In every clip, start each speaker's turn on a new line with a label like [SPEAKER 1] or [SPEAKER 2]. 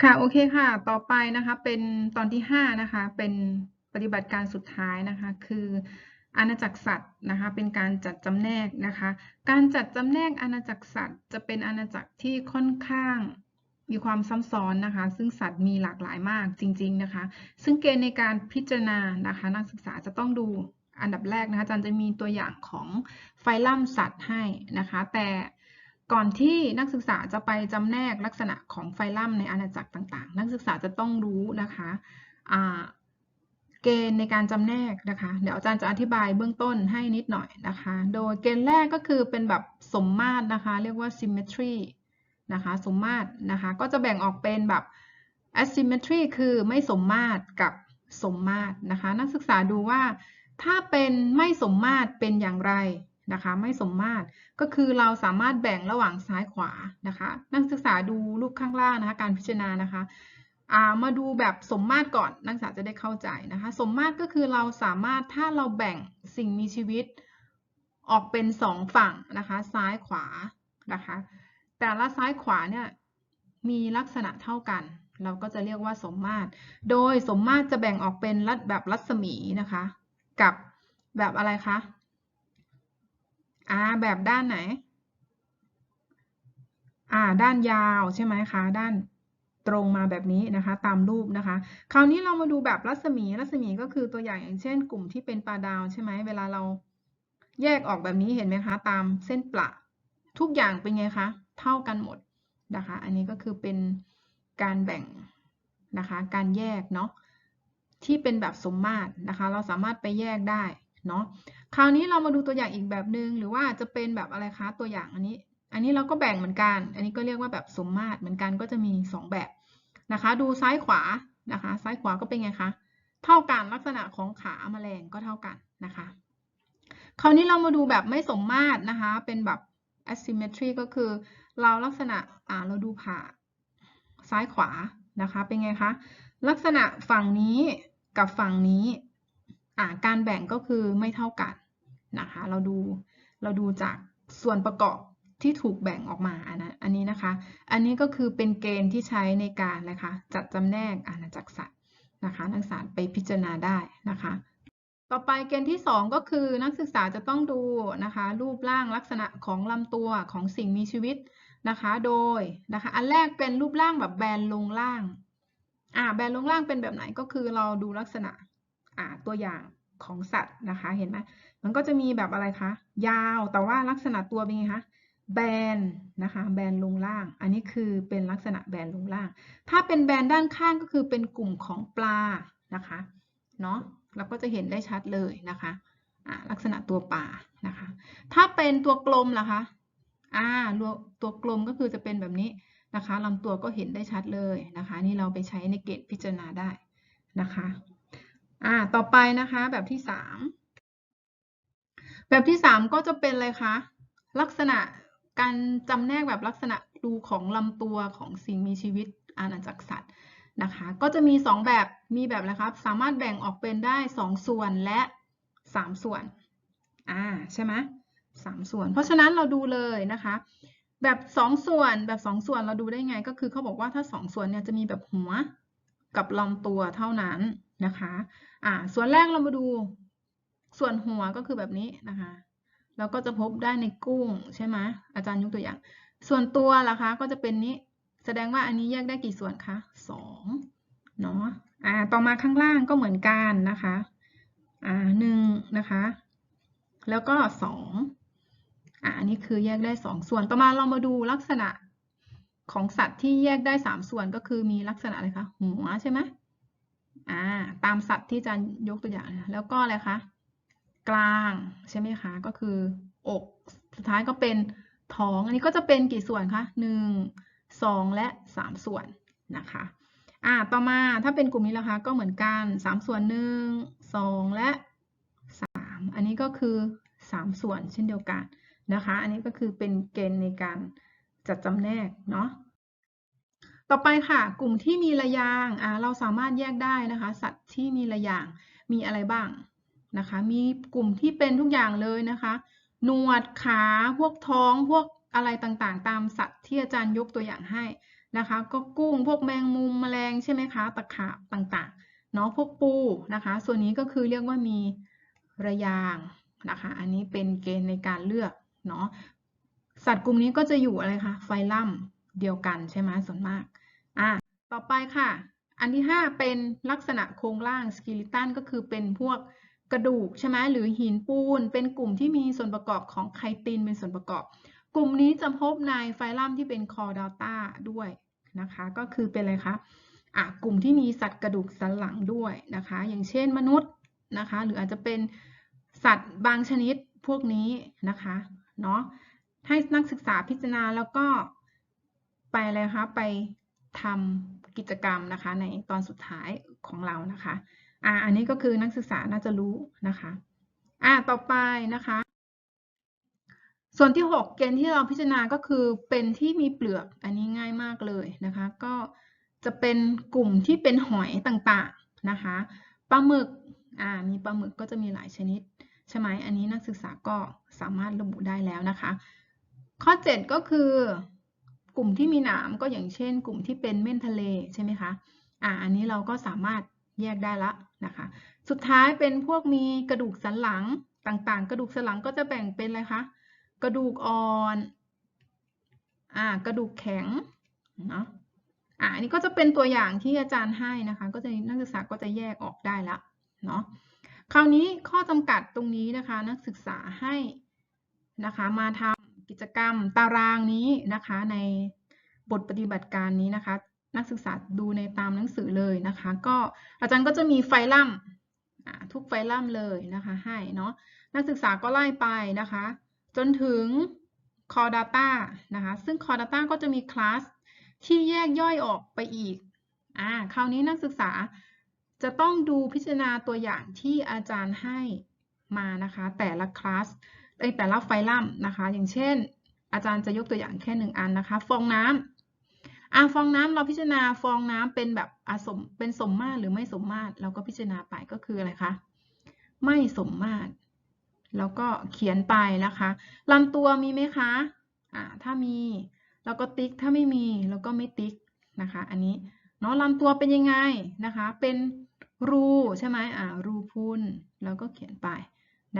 [SPEAKER 1] ค่ะ โอเคค่ะ ต่อไปนะคะ เป็นตอนที่ห้านะคะ เป็นปฏิบัติการสุดท้ายนะคะ คืออาณาจักรสัตว์นะคะ เป็นการจัดจำแนกนะคะ การจัดจำแนกอาณาจักรสัตว์ จะเป็นอาณาจักรที่ค่อนข้างมีความซ้ำซ้อนนะคะ ซึ่งสัตว์มีหลากหลายมากจริง ๆนะคะ ซึ่งเกณฑ์ในการพิจารณานะคะ นักศึกษาจะต้องดูอันดับแรกนะคะอาจารย์จะมีตัวอย่างของไฟลัมสัตว์ให้นะคะ แต่ ก่อนที่นักศึกษาจะไปจำแนกลักษณะของไฟลัมในอาณาจักรต่าง ๆ นักศึกษาจะต้องรู้นะคะเกณฑ์ในการจำแนกนะคะ เดี๋ยวอาจารย์จะอธิบายเบื้องต้นให้นิดหน่อยนะคะ โดยเกณฑ์แรกก็คือเป็นแบบสมมาตรนะคะ เรียกว่า symmetry นะคะ สมมาตรนะคะ ก็จะแบ่งออกเป็นแบบ asymmetry คือไม่สมมาตรกับสมมาตรนะคะ นักศึกษาดูว่าถ้าเป็นไม่สมมาตรเป็นอย่างไร นะคะ ไม่สมมาตรก็คือเราสามารถแบ่งระหว่างซ้ายขวานะคะ นักศึกษาดูรูปข้างล่างนะคะ การพิจารณานะคะามาดูแบบสมมาตรก่อนนักศึกษาจะได้เข้าใจนะคะ สมมาตรก็คือเราสามารถถ้าเราแบ่งสิ่งมีชีวิต ออกเป็นสองฝั่งนะคะ ซ้ายขวานะคะ แต่ละซ้ายขวาเนี่ยมีลักษณะเท่ากัน เราก็จะเรียกว่าสมมาตร โดยสมมาตรจะแบ่งออกเป็นรัดแบบรัศมีนะคะ กับแบบอะไรคะ อ่าแบบด้านไหน อ่า ด้านยาวใช่ไหมคะ ด้านตรงมาแบบนี้นะคะตามรูปนะคะ คราวนี้เรามาดูแบบรัศมีรัศมีก็คือตัวอย่างอย่างเช่น กลุ่มที่เป็นปลาดาวใช่ไหมเวลาเราแยกออกแบบนี้เห็นไหมคะ ตามเส้นประทุกอย่างเป็นไงคะเท่ากันหมดนะคะ อันนี้ก็คือเป็นการแบ่งนะคะ การแยกเนาะที่เป็นแบบสมมาตรนะคะ เราสามารถไปแยกได้ เนาะคราวนี้เรามาดูตัวอย่างอีกแบบหนึ่งหรือว่าจะเป็นแบบอะไรคะตัวอย่างอันนี้ อันนี้เราก็แบ่งเหมือนกัน อันนี้ก็เรียกว่าแบบสมมาตรเหมือนกันก็จะมี 2 แบบนะคะ ดูซ้ายขวานะคะ ซ้ายขวาก็เป็นไงคะเท่ากันลักษณะของขาแมลงก็เท่ากันนะคะ คราวนี้เรามาดูแบบไม่สมมาตรนะคะ เป็นแบบ asymmetry ก็คือ เราลักษณะอ่าเราดูผ่าซ้ายขวานะคะ เป็นไงคะลักษณะฝั่งนี้กับฝั่งนี้ การแบ่งก็คือไม่เท่ากันนะคะ เราดูเราดูจากส่วนประกอบที่ถูกแบ่งออกมาอันนะอันนี้นะคะ อันนี้ก็คือเป็นเกณฑ์ที่ใช้ในการนะคะจัดจำแนกอาณาจักรสัตว์นะคะนักศึกษาไปพิจารณาได้นะคะ ต่อไปเกณฑ์ที่ 2 ก็คือนักศึกษาจะต้องดูนะคะรูปร่างลักษณะของลำตัวของสิ่งมีชีวิตนะคะ โดยนะคะอันแรกเป็นรูปร่างแบบแบนลงล่างอ่าแบนลงล่างเป็นแบบไหนก็คือเราดูลักษณะ ตัวอย่างของสัตว์นะคะ เห็นไหมมันก็จะมีแบบอะไรคะ ยาว แต่ว่าลักษณะตัวเป็นไงคะ แบนนะคะ แบนลงล่าง อันนี้คือเป็นลักษณะแบนลงล่าง ถ้าเป็นแบนด้านข้างก็คือเป็นกลุ่มของปลานะคะ เนาะเราก็จะเห็นได้ชัดเลยนะคะ ลักษณะตัวปลานะคะ ถ้าเป็นตัวกลมล่ะคะ อ่า ตัวกลมก็คือจะเป็นแบบนี้นะคะลำตัวก็เห็นได้ชัดเลยนะคะ นี่เราไปใช้ในเกณฑ์พิจารณาได้นะคะ อ่า ต่อไปนะคะ แบบที่สามแบบที่สามก็จะเป็นอะไรคะ ลักษณะการจำแนกแบบลักษณะดูของลำตัวของสิ่งมีชีวิตอาณาจักรสัตว์นะคะ ก็จะมีสองแบบ มีแบบอะไรครับ สามารถแบ่งออกเป็นได้สองส่วนและสามส่วน อ่า ใช่ไหมสามส่วน เพราะฉะนั้นเราดูเลยนะคะ แบบสองส่วน แบบสองส่วนเราดูได้ไง ก็คือเขาบอกว่าถ้าสองส่วนเนี่ยจะมีแบบหัวกับลำตัวเท่านั้น นะคะ อ่า ส่วนแรกเรามาดูส่วนหัวก็คือแบบนี้นะคะ เราก็จะพบได้ในกุ้งใช่ไหมอาจารย์ยกตัวอย่าง ส่วนตัวล่ะคะ ก็จะเป็นนี้ แสดงว่าอันนี้แยกได้กี่ส่วนคะสองเนาะ อ่า ต่อมาข้างล่างก็เหมือนกันนะคะ อ่าหนึ่งนะคะ แล้วก็สองอ่าอันนี้คือแยกได้สองส่วน ต่อมาเรามาดูลักษณะของสัตว์ที่แยกได้สามส่วนก็คือมีลักษณะอะไรคะ หัวใช่ไหม อ่าตามสัตว์ที่จะยกตัวอย่างนะแล้วก็อะไรคะกลางใช่ไหมคะก็คือ อกสุดท้ายก็เป็นท้อง อันนี้ก็จะเป็นกี่ส่วนคะหนึ่งสองและสามส่วนนะคะอ่าต่อมาถ้าเป็นกลุ่มนี้นะคะก็เหมือนกันสามส่วนหนึ่งสองและสามอันนี้ก็คือสามส่วนเช่นเดียวกันนะคะ อันนี้ก็คือเป็นเกณฑ์ในการจัดจำแนกเนาะ ต่อไปค่ะ กลุ่มที่มีระยางอ่าเราสามารถแยกได้นะคะ สัตว์ที่มีระยางมีอะไรบ้างนะคะ มีกลุ่มที่เป็นทุกอย่างเลยนะคะหนวดขาพวกท้องพวกอะไรต่างๆ ตามสัตว์ที่อาจารย์ยกตัวอย่างให้นะคะ ก็กุ้งพวกแมงมุมแมลงใช่ไหมคะตะขาบต่างๆเนาะพวกปูนะคะ ส่วนนี้ก็คือเรียกว่ามีระยางนะคะ อันนี้เป็นเกณฑ์ในการเลือกเนาะสัตว์กลุ่มนี้ก็จะอยู่อะไรคะไฟลัมเดียวกันใช่ไหมส่วนมาก อะต่อไปค่ะ อันที่ 5 เป็นลักษณะโครงร่างสกิลิตันก็คือเป็นพวกกระดูกใช่ไหมหรือหินปูน เป็นกลุ่มที่มีส่วนประกอบของไคตินเป็นส่วนประกอบ กลุ่มนี้จะพบในไฟลัมที่เป็นคอร์ด a ต a ด้วยนะคะ ก็คือเป็นอะไรคะอะกลุ่มที่มีสัตว์กระดูกสันหลังด้วยนะคะ อย่างเช่นมนุษย์นะคะ หรืออาจจะเป็นสัตว์บางชนิดพวกนี้นะคะเนาะให้นักศึกษาพิจารณาแล้วก็ไปอะไรคะไป ทำกิจกรรมนะคะ ในตอนสุดท้ายของเรานะคะอ่าอันนี้ก็คือนักศึกษาน่าจะรู้นะคะอ่าต่อไปนะคะ ส่วนที่ 6 เกณฑ์ที่เราพิจารณาก็คือเป็นที่มีเปลือกอันนี้ง่ายมากเลยนะคะ ก็จะเป็นกลุ่มที่เป็นหอยต่างๆนะคะปลาหมึกอ่ามีปลาหมึกก็จะมีหลายชนิดใช่ไหมอันนี้นักศึกษาก็สามารถระบุได้แล้วนะคะ ข้อ 7 ก็คือ กลุ่มที่มีหนามก็อย่างเช่น กลุ่มที่เป็นเม่นทะเลใช่ไหมคะอ่าอันนี้เราก็สามารถแยกได้ละนะคะ สุดท้ายเป็นพวกมีกระดูกสันหลังต่างๆ กระดูกสันหลังก็จะแบ่งเป็นอะไรคะกระดูกอ่อนอ่ากระดูกแข็งเนาะอ่าอันนี้ก็จะเป็นตัวอย่างที่อาจารย์ให้นะคะ ก็จะนักศึกษาก็จะแยกออกได้ละเนาะคราวนี้ข้อจำกัดตรงนี้นะคะ นักศึกษาให้นะคะมาทำ กิจกรรมตารางนี้นะคะในบทปฏิบัติการนี้นะคะ นักศึกษาดูในตามหนังสือเลยนะคะ ก็อาจารย์ก็จะมีไฟลัมทุกไฟลัมเลยนะคะให้เนาะนักศึกษาก็ไล่ไปนะคะ จนถึง core data นะคะ ซึ่ง core data ก็จะมีคลาสที่แยกย่อยออกไปอีกอ่าคราวนี้นักศึกษาจะต้องดูพิจารณาตัวอย่างที่อาจารย์ให้มานะคะ แต่ละคลาส แต่ละไฟลัมนะคะ อย่างเช่น อาจารย์จะยกตัวอย่างแค่หนึ่งอันนะคะ ฟองน้ำอ่าฟองน้ำเราพิจารณาฟองน้ำเป็นแบบอสมเป็นสมมาตรหรือไม่สมมาตรเราก็พิจารณาไปก็คืออะไรคะไม่สมมาตร แล้วก็เขียนไปนะคะลำตัวมีไหมคะอ่าถ้ามีเราก็ติ๊กถ้าไม่มีเราก็ไม่ติ๊กนะคะ อันนี้เนาะลำตัวเป็นยังไงนะคะ เป็นรูใช่ไหมอ่ารูพุนแล้วก็เขียนไป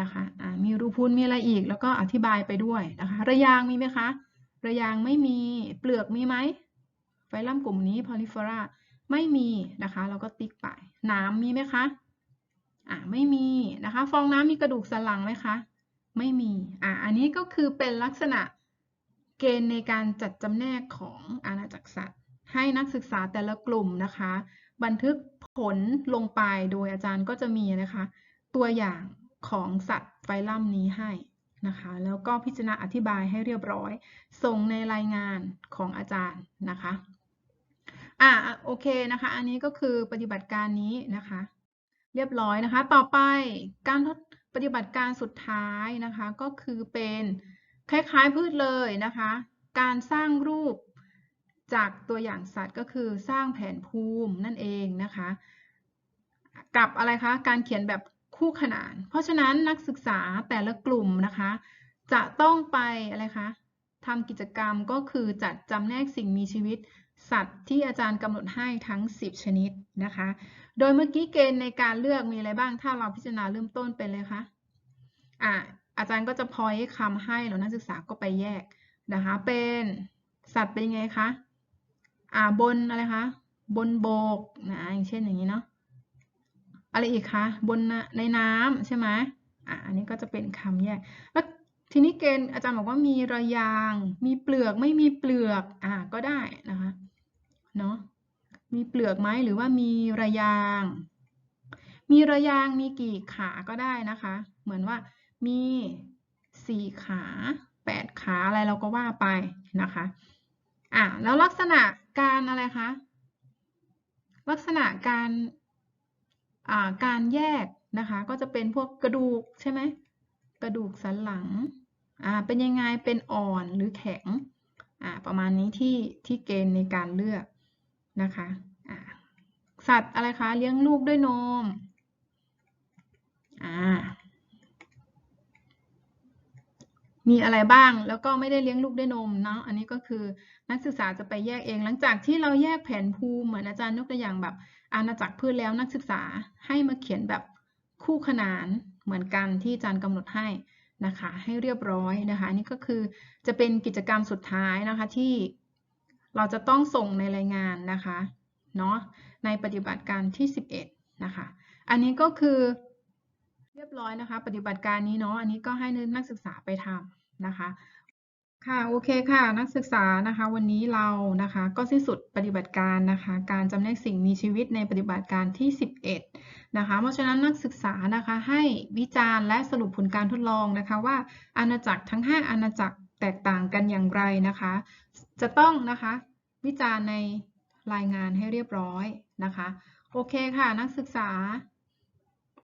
[SPEAKER 1] นะคะมีรูพุนมีอะไรอีก แล้วก็อธิบายไปด้วยนะคะ ระยางมีไหมคะ ระยางไม่มี เปลือกมีไหม ไฟลัมกลุ่มนี้พอลิเฟราไม่มีนะคะ เราก็ติ๊กไป น้ำมีไหมคะ อ่าไม่มีนะคะ ฟองน้ำมีกระดูกสันหลังไหมคะ ไม่มี อ่าอันนี้ก็คือเป็นลักษณะเกณฑ์ในการจัดจำแนกของอาณาจักรสัตว์ ให้นักศึกษาแต่ละกลุ่มนะคะ บันทึกผลลงไปโดยอาจารย์ก็จะมีนะคะ ตัวอย่าง ของสัตว์ไฟลัมนี้ให้นะคะ แล้วก็พิจารณาอธิบายให้เรียบร้อย ส่งในรายงานของอาจารย์นะคะ อ่าโอเคนะคะ อันนี้ก็คือปฏิบัติการนี้นะคะ เรียบร้อยนะคะ ต่อไปการทดปฏิบัติการสุดท้ายนะคะ ก็คือเป็นคล้ายๆพืชเลยนะคะ การสร้างรูปจากตัวอย่างสัตว์ก็คือสร้างแผนภูมินั่นเองนะคะ กับอะไรคะ การเขียนแบบ คู่ขนาน เพราะฉะนั้นนักศึกษาแต่ละกลุ่มนะคะ จะต้องไปอะไรคะทำกิจกรรมก็คือจัดจำแนกสิ่งมีชีวิต สัตว์ที่อาจารย์กำหนดให้ทั้ง 10 ชนิดนะคะ โดยเมื่อกี้เกณฑ์ในการเลือกมีอะไรบ้าง ถ้าเราพิจารณาเริ่มต้นเป็นเลยคะอ่าอาจารย์ก็จะพอยคำให้แล้วนักศึกษาก็ไปแยกนะคะ เป็นสัตว์เป็นยังไงคะอ่าบนอะไรคะ บนโบกนะอย่างเช่นอย่างนี้เนาะ อะไรอีกคะ บนในน้ำใช่ไหมอ่าอันนี้ก็จะเป็นคำแยก แล้วทีนี้เกณฑ์อาจารย์บอกว่ามีระยาง มีเปลือกไม่มีเปลือกอ่าก็ได้นะคะเนาะมีเปลือกไหมหรือว่ามีระยาง มีระยางมีกี่ขาก็ได้นะคะ เหมือนว่ามีสี่ขาแปดขาอะไรเราก็ว่าไปนะคะอะแล้วลักษณะการอะไรคะลักษณะการ การแยกนะคะก็จะเป็นพวกกระดูกใช่ไหมกระดูกสันหลังเป็นยังไงเป็นอ่อนหรือแข็งประมาณนี้ที่ที่เกณฑ์ในการเลือกนะคะสัตว์อะไรคะเลี้ยงลูกด้วยนมมีอะไรบ้างแล้วก็ไม่ได้เลี้ยงลูกด้วยนมเนาะอันนี้ก็คือนักศึกษาจะไปแยกเอง หลังจากที่เราแยกแผนภูมิเหมือนอาจารย์ยกตัวอย่างแบบ อาณาจักรพืชแล้วนักศึกษาให้มาเขียนแบบคู่ขนานเหมือนกันที่อาจารย์กำหนดให้นะคะให้เรียบร้อยนะคะนนี้ก็คือจะเป็นกิจกรรมสุดท้ายนะคะที่เราจะต้องส่งในรายงานนะคะเนาะในปฏิบัติการที่ 11นะคะอันนี้ก็คือเรียบร้อยนะคะ ปฏิบัติการนี้เนาะอันนี้ก็ให้นักศึกษาไปทำนะคะ ค่ะ โอเคค่ะ นักศึกษานะคะ วันนี้เรานะคะ ก็สิ้นสุดปฏิบัติการนะคะ การจำแนกสิ่งมีชีวิตในปฏิบัติการที่ 11 นะคะ เพราะฉะนั้นนักศึกษานะคะให้วิจารณ์และสรุปผลการทดลองนะคะว่าอาณาจักรทั้ง 5 อาณาจักรแตกต่างกันอย่างไรนะคะ จะต้องนะคะวิจารณ์ในรายงานให้เรียบร้อยนะคะ โอเคค่ะ นักศึกษา